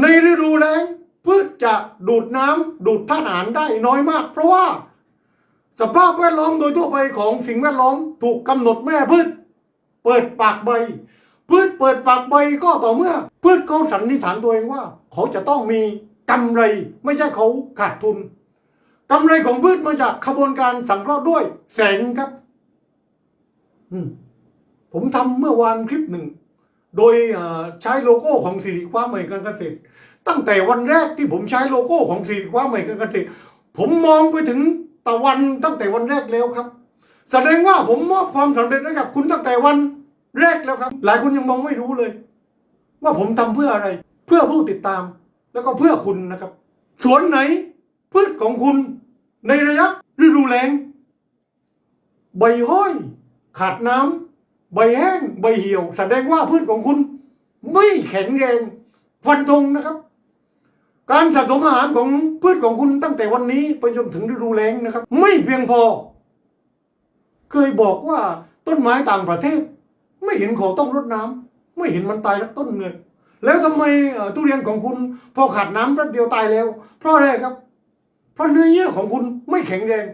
ในฤดูแล้งพืชจะดูดน้ำดูดธาตุอาหารได้น้อยมาก เพราะว่า สภาพแวดล้อมโดยทั่วไปของสิ่งแวดล้อมถูกกำหนดแม่พืช เปิดปากใบ พืชเปิดปากใบก็ต่อเมื่อ พืชเขาสันนิษฐานตัวเองว่า เขาจะต้องมีกำไรไม่ใช่เขาขาดทุนกำไรของพืชมาจากขบวนการสังเคราะห์ด้วย แสงครับ อืมผมทำเมื่อวานคลิปหนึ่ง โดยใช้โลโก้ของสิริฟ้าใหม่การเกษตร ตั้งแต่วันแรกที่ผมใช้โลโก้ของสิริฟ้าใหม่การเกษตร ผมมองไปถึงตะวันตั้งแต่วันแรกแล้วครับ แสดงว่าผมมอบความสำเร็จให้กับคุณตั้งแต่วันแรกแล้วครับ หลายคนยังมองไม่รู้เลย ว่าผมทำเพื่ออะไร เพื่อผู้ติดตาม แล้วก็เพื่อคุณนะครับ สวนไหนพืชของคุณในระยะฤดูแล้งใบห้อย ขาดน้ำ ใบแห้งใบเหี่ยว แสดงว่าพืชของคุณ ไม่แข็งแรงฟันธงนะครับ การสะสมอาหารของพืชของคุณตั้งแต่วันนี้ไปจนถึงฤดูแล้งนะครับ ไม่เพียงพอ เคยบอกว่าต้นไม้ต่างประเทศ ไม่เห็นขาต้องรดน้ำไม่เห็นมันตายสักต้นเลยแล้วทำไมทุเรียนของคุณ พอขาดน้ำแป๊บเดียวตายแล้ว เพราะอะไรครับ เพราะเนื้อเยื่อของคุณไม่แข็งแรง